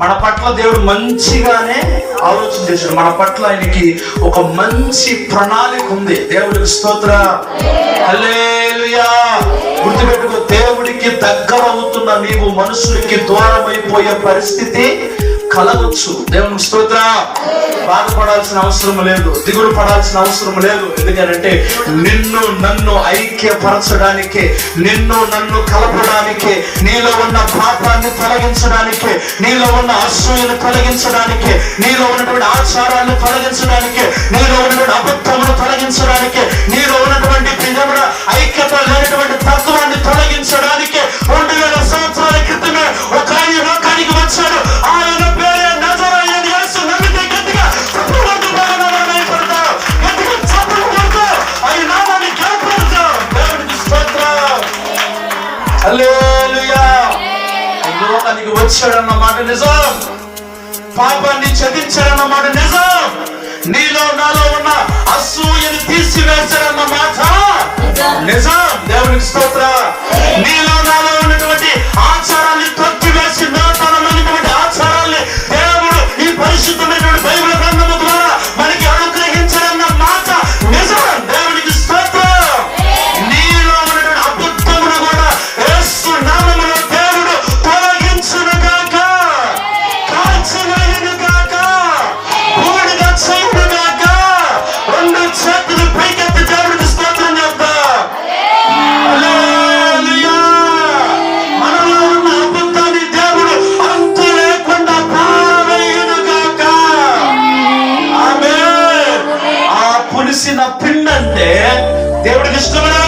మన పట్ల దేవుడు మంచిగానే ఆలోచన చేశాడు. మన పట్ల ఆయనకి ఒక మంచి ప్రణాళిక ఉంది. దేవుడికి స్తోత్ర. గుర్తుపెట్టుకో దేవుడికి దగ్గర అవుతున్న నీవు మనుషులకి దూరం అయిపోయే పరిస్థితి కలవచ్చు దేవుని స్తోత్ర బాధపడాల్సిన అవసరం లేదు. దిగులు పడాల్సిన అవసరం లేదు. ఎందుకంటే నిన్ను నన్ను ఐక్యపరచడానికి నిన్ను నన్ను కలపడానికి నీలో ఉన్న పాపాన్ని తొలగించడానికి నీలో ఉన్న అసూయను తొలగించడానికి నీలో ఉన్నటువంటి ఆచారాన్ని తొలగించడానికి లోకానికి వచ్చాడన్న మాట నిజం. పాపాన్ని చదించాడన్న మాట నిజం. నీలో నాలో ఉన్న అసూయని తీసివేశాడన్న మాట నిజం. దేవునికి స్తోత్ర. పిండి అంటే దేవుడికి ఇష్టమైన